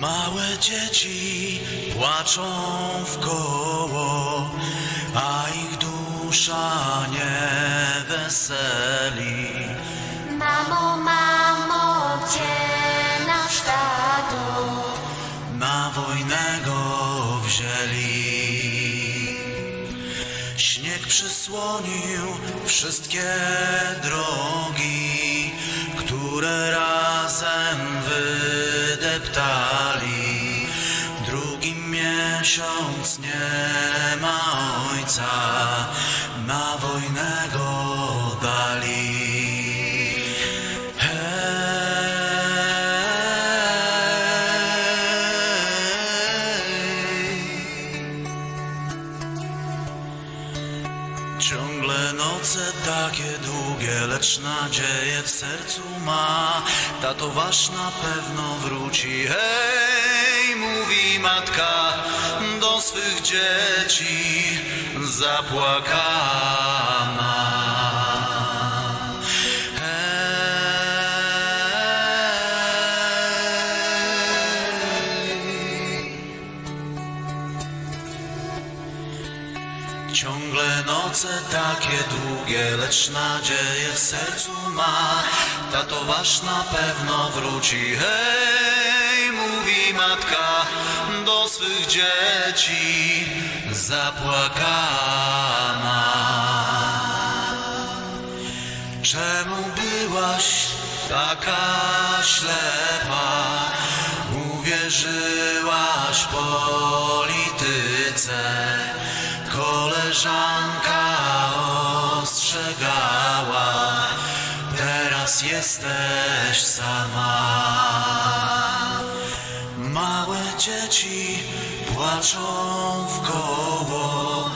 Małe dzieci płaczą w koło, a ich dusza nie weseli. Mamo, mamo, gdzie nasz tato? Na wojnę go wzięli. Śnieg przysłonił wszystkie drogi, miesiąc nie ma ojca, na wojnę go dali. Hej. Ciągle noce takie długie, lecz nadzieję w sercu ma. Tato wasz na pewno wróci. Hej, mówi matka dzieci zapłakana. Hej. Ciągle noce takie długie, lecz nadzieję w sercu ma. Tato wasz na pewno wróci. Hej, mówi matka do swych dzieci zapłakana. Czemu byłaś taka ślepa? Uwierzyłaś polityce. Koleżanka ostrzegała, teraz jesteś sama. Małe dzieci płaczą w koło,